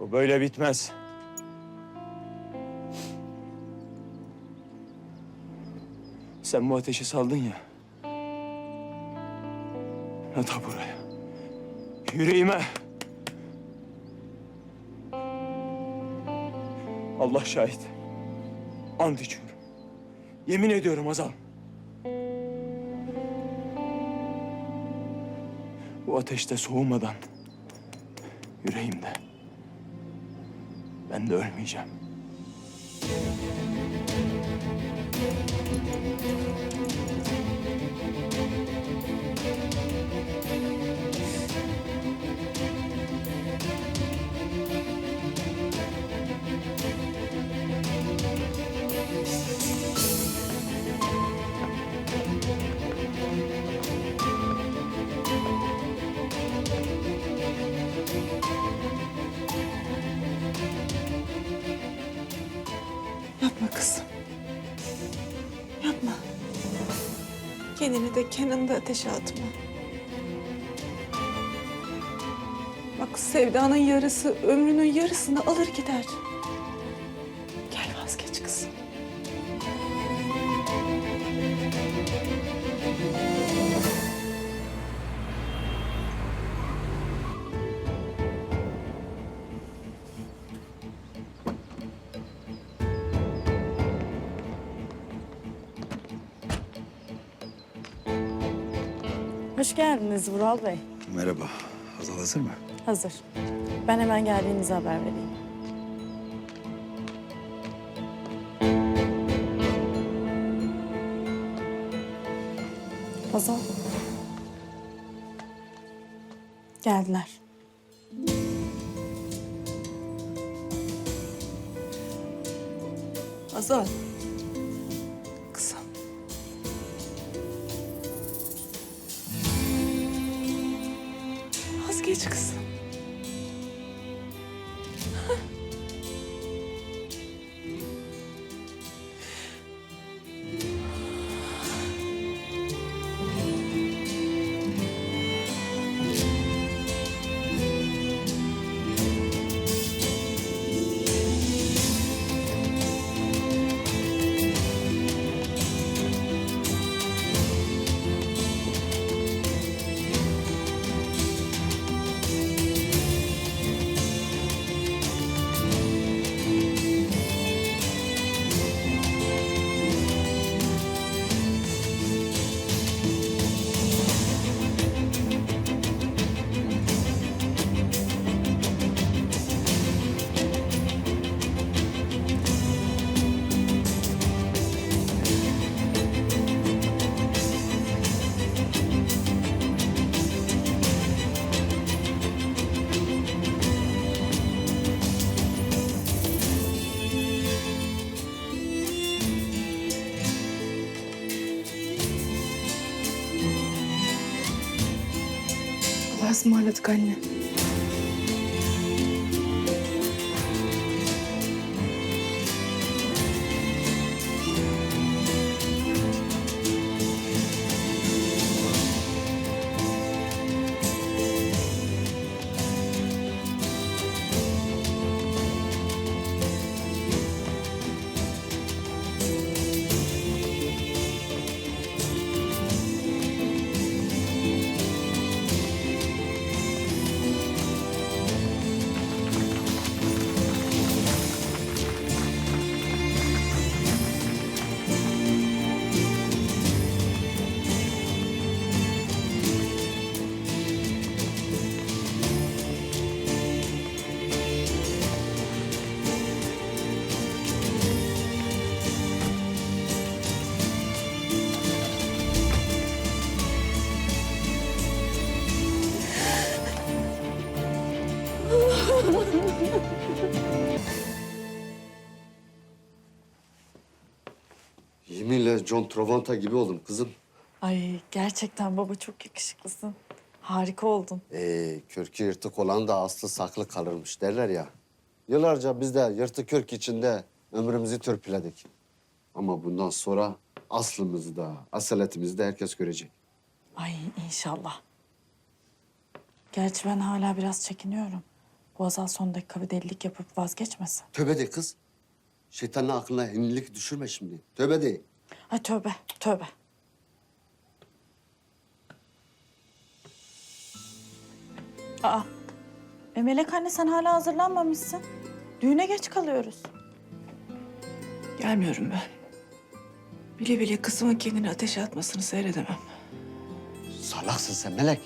Bu böyle bitmez. Sen bu ateşi saldın ya. Ne da buraya. Yüreğime. Allah şahit. Ant içiyorum. Yemin ediyorum Azal. Bu ateşte soğumadan yüreğimde. Ben de ölmeyeceğim. Yapma kızım. Yapma. Kendini de Kenan'ı da ateşe atma. Bak sevdanın yarısı ömrünün yarısını alır gider. Hoş geldiniz Vural Bey. Merhaba. Hazal hazır mı? Hazır. Ben hemen geldiğinizi haber vereyim. Hazal. Geldiler. Azal. Kızım. сама на. Yeminle John Travolta gibi oldum kızım. Ay gerçekten baba çok yakışıklısın. Harika oldun. Ee, kürkü yırtık olan da aslı saklı kalırmış derler ya. Yıllarca biz de yırtık kürk içinde ömrümüzü törpüledik. Ama bundan sonra aslımızı da, asaletimizi de herkes görecek. Ay inşallah. Gerçi ben hala biraz çekiniyorum. Bu Azal son dakika bir delilik yapıp vazgeçmesin. Tövbe de kız. Şeytanın aklına yenilik düşürme şimdi. Tövbe de. Ay tövbe, tövbe. Aa, e Melek anne sen hala hazırlanmamışsın. Düğüne geç kalıyoruz. Gelmiyorum ben. Bile bile kızımın kendini ateşe atmasını seyredemem. Salaksın sen Melek.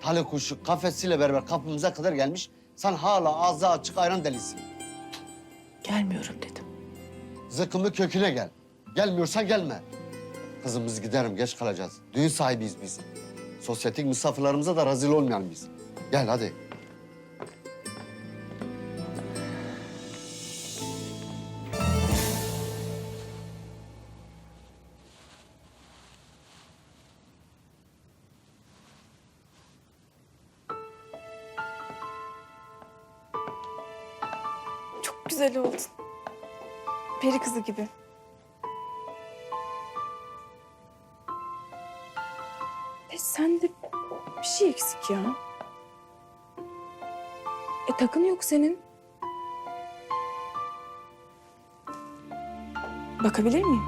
Talih kuşu kafesiyle beraber kapımıza kadar gelmiş. Sen hala ağzı açık ayran delisin. Gelmiyorum dedim. Zıkkımı köküne gel. Gelmiyorsan gelme. Kızım biz giderim geç kalacağız. Düğün sahibiyiz biz. Sosyetik misafirlerimize de rezil olmayalım biz. Gel hadi. Güzel oldun. Peri kızı gibi. E sende bir şey eksik ya. E takın yok senin. Bakabilir miyim?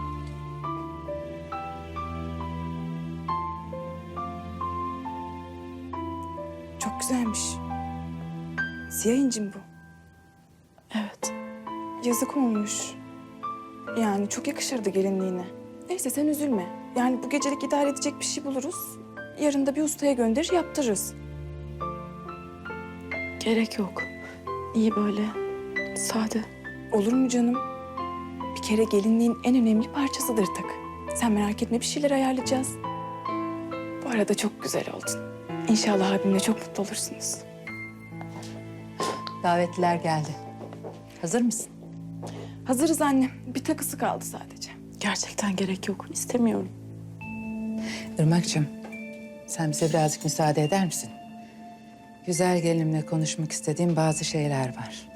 Çok güzelmiş. Siyah incim bu. Yazık olmuş. Yani çok yakışırdı gelinliğine. Neyse sen üzülme. Yani bu gecelik idare edecek bir şey buluruz. Yarın da bir ustaya gönderir yaptırırız. Gerek yok. İyi böyle. Sade. Olur mu canım? Bir kere gelinliğin en önemli parçasıdır takı. Sen merak etme bir şeyler ayarlayacağız. Bu arada çok güzel oldun. İnşallah abimle çok mutlu olursunuz. Davetliler geldi. Hazır mısın? Hazırız anne. Bir takısı kaldı sadece. Gerçekten gerek yok. İstemiyorum. Irmak'cığım, sen bize birazcık müsaade eder misin? Güzel gelinimle konuşmak istediğim bazı şeyler var.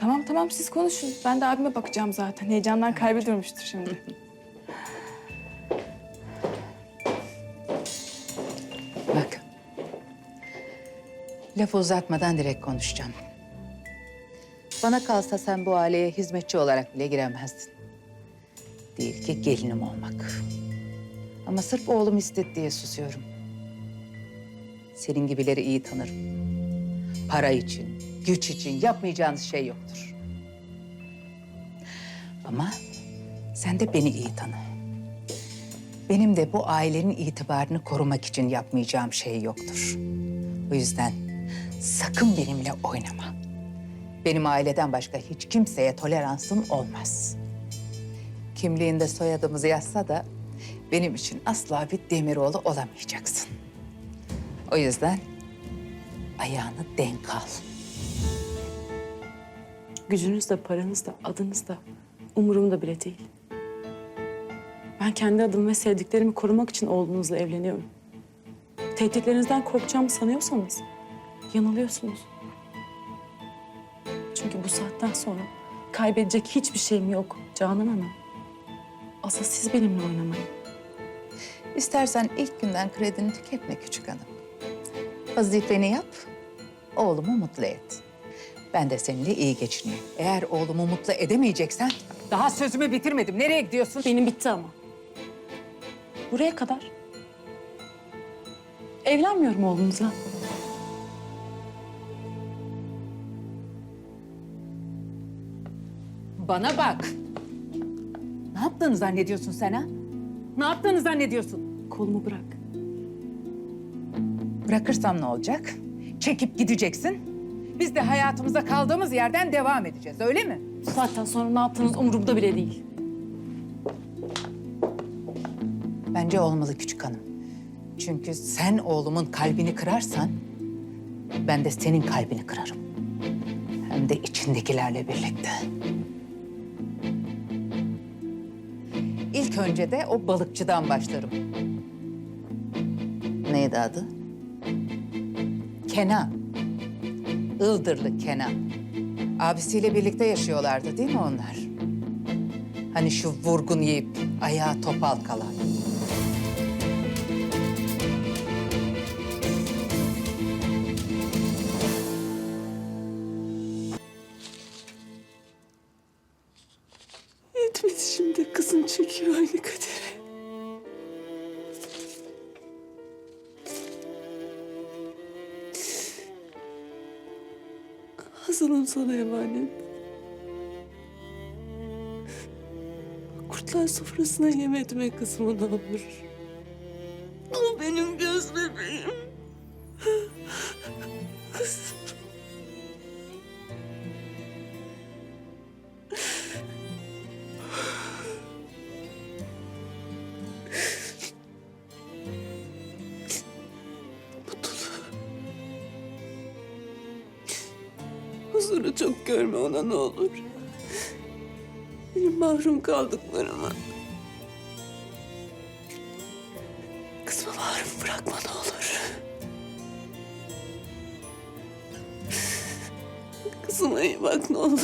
Tamam tamam siz konuşun. Ben de abime bakacağım zaten. Heyecandan kalbi durmuştur şimdi. Bak. Lafı uzatmadan direkt konuşacağım. Bana kalsa sen bu aileye hizmetçi olarak bile giremezdin. Değil ki gelinim olmak. Ama sırf oğlum istedi diye susuyorum. Senin gibileri iyi tanırım. Para için, güç için yapmayacağınız şey yoktur. Ama sen de beni iyi tanı. Benim de bu ailenin itibarını korumak için yapmayacağım şey yoktur. O yüzden sakın benimle oynama. Benim aileden başka hiç kimseye toleransım olmaz. Kimliğinde soyadımızı yazsa da benim için asla bir Demiroğlu olamayacaksın. O yüzden ayağını denk al. Gücünüz de paranız da adınız da umurumda bile değil. Ben kendi adımı ve sevdiklerimi korumak için oğlunuzla evleniyorum. Tehditlerinizden korkacağımı sanıyorsanız yanılıyorsunuz. Bu saatten sonra kaybedecek hiçbir şeyim yok Canan Hanım. Asıl siz benimle oynamayın. İstersen ilk günden kredini tüketme küçük hanım. Vazifeni yap, oğlumu mutlu et. Ben de seninle iyi geçineyim. Eğer oğlumu mutlu edemeyeceksen... Daha sözümü bitirmedim. Nereye gidiyorsun? Benim bitti ama. Buraya kadar. Evlenmiyorum oğlunuzla. Bana bak. Ne yaptığını zannediyorsun sen ha? Ne yaptığını zannediyorsun? Kolumu bırak. Bırakırsam ne olacak? Çekip gideceksin. Biz de hayatımıza kaldığımız yerden devam edeceğiz, öyle mi? Bu saatten sonra ne yaptığınız umurumda bile değil. Bence olmalı küçük hanım. Çünkü sen oğlumun kalbini kırarsan... ...ben de senin kalbini kırarım. Hem de içindekilerle birlikte. İlk önce de o balıkçıdan başlarım. Neydi adı? Kenan. Ildırlı Kenan. Abisiyle birlikte yaşıyorlardı değil mi onlar? Hani şu vurgun yiyip ayağa topal kalan. Hazal'ım sana emanet. Kurtlar sofrasına yem etme kızımı ne olur. Huzuru çok görme ona ne olur. Benim mahrum kaldıklarıma. Kızımı mahrum bırakma ne olur. Kızıma iyi bak ne olur.